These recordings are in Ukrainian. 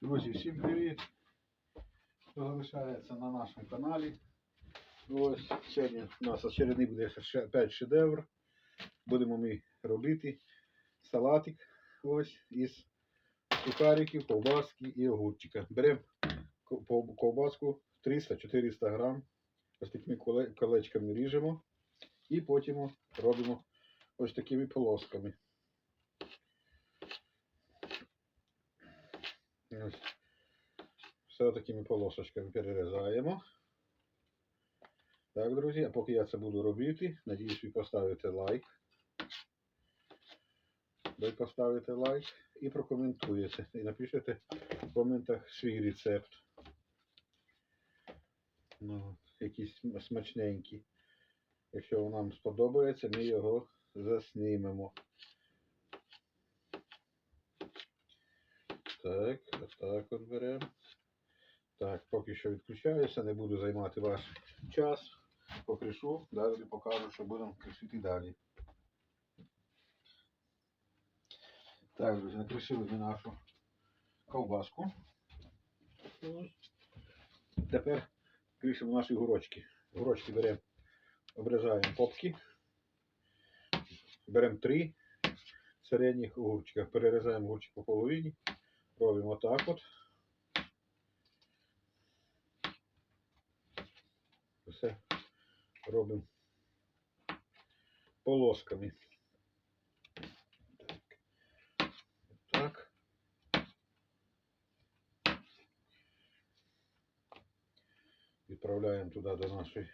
Друзі, всім привіт! Хто залишається на нашому каналі. Ось сьогодні у нас очередний буде ще опять шедевр. Будемо ми робити салатик ось із сухариків, ковбаски і огурчика. Беремо ковбаску 300-400 грам. Ось такими колечками ріжемо і потім робимо ось такими полосками. Все такими полосочками перерізаємо. Так, друзі, а поки я це буду робити, надіюсь, ви поставите лайк. Ви поставите лайк і прокоментуєте. І напишете в коментах свій рецепт. Ну, якийсь смачненький. Якщо вам сподобається, ми його заснімемо. Так, отак от беремо. Так, поки що відключаюся, не буду займати ваш час. Покришу, далі покажу, що будемо кришити далі. Так, друзі, накришили нашу ковбаску. Тепер кришимо наші гурочки. Гурочки беремо, обрізаємо попки. Беремо три середніх огурчика. Перерізаємо огурчик по половині. Робимо отак от. Все робимо полосками. Так. Так. Відправляємо туди до нашої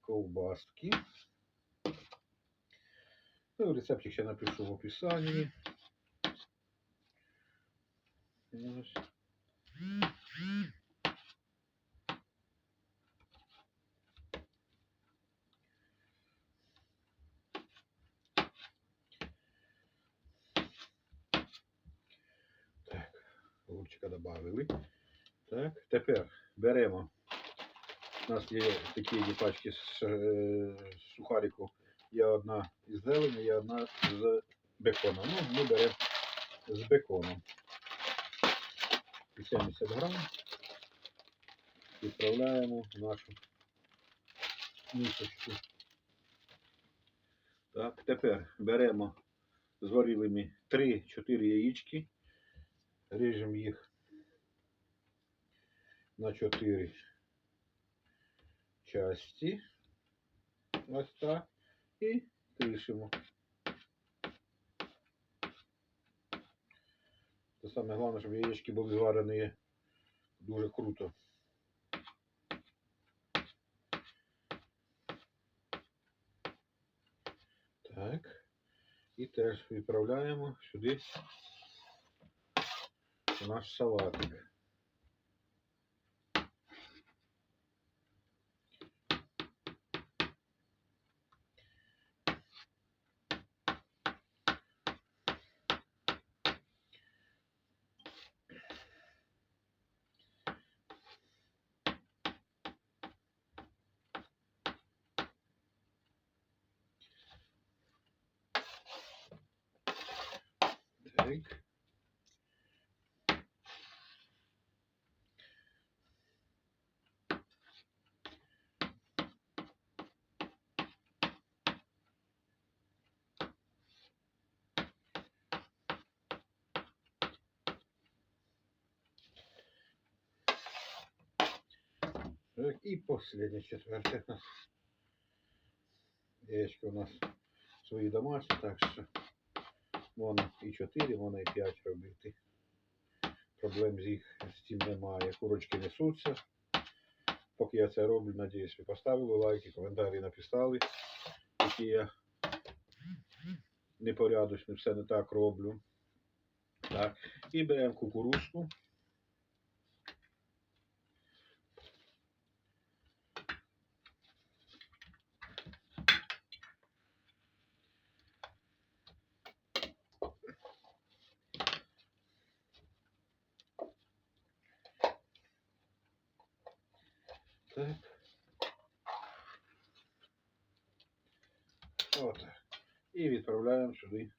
ковбаски. Ну, рецептик ще напишу в описанні. Ось. Так, огурчика добавили. Так, тепер беремо. У нас є такі пачки з е, сухарику. Є одна із зелені, є одна з беконом. Ну, ми беремо з беконом. 70 грам. Відправляємо в нашу місочку. Так, тепер беремо зварилими 3-4 яєчки, ріжемо їх на 4 часті. Ось так. І кришимо. Це саме головне, щоб яєчки були зварені дуже круто. Так. І теж відправляємо сюди наш салатик. Так. И последний четвертый у нас. Яєчки у нас свої домашні, так що можна і 4, можна і 5 робити. Проблем з їх з цим немає. Курочки несуться. Поки я це роблю, надіюсь, ви поставили лайки, коментарі написали, які я непорядочно все не так роблю. Так. І беремо кукурузку. Отак. І відправляємо сюди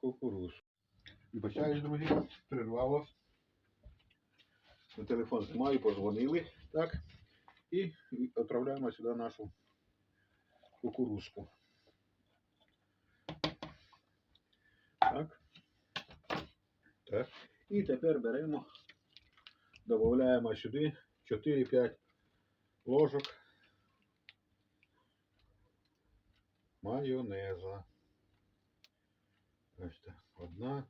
кукурузу. Вибачаюсь, друзі, прервав. На телефон знімаю, позвонили, так? І відправляємо сюди нашу кукурузку. Так. Так. І тепер беремо, додаємо сюди 4-5 ложок майонеза. Так. Одна.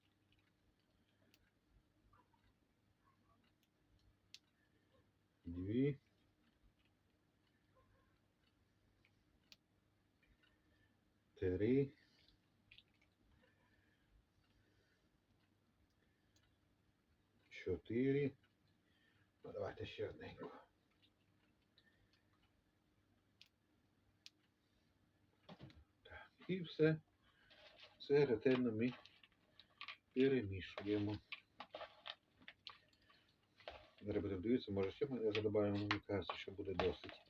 Дві. Три. Чотири. Ну, давайте ще одненьку. Так, і все. Все ретельно ми перемішуємо. Будемо дивитися, може ще ми задобавимо, мені кажеться, що буде досить.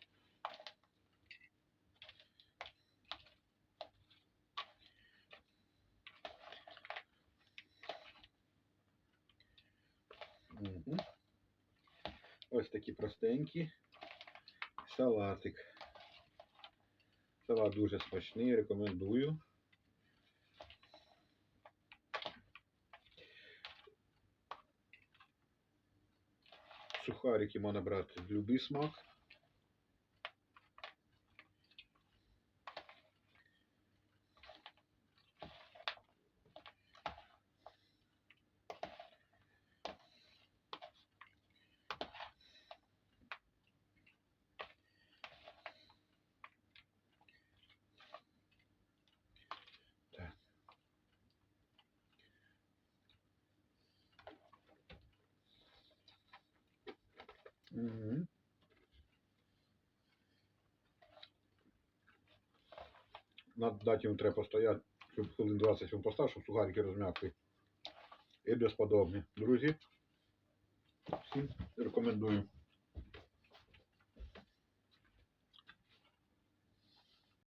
Угу. Ось такі простенькі. Салатик. Салат дуже смачний, рекомендую. Сухарики можна брати в будь-який смак. Так. Угу. Надо дати йому треба постояти, щоб хвилин 20 він постав, щоб сухарики розм'якли. І безподобні. Друзі, всім рекомендую.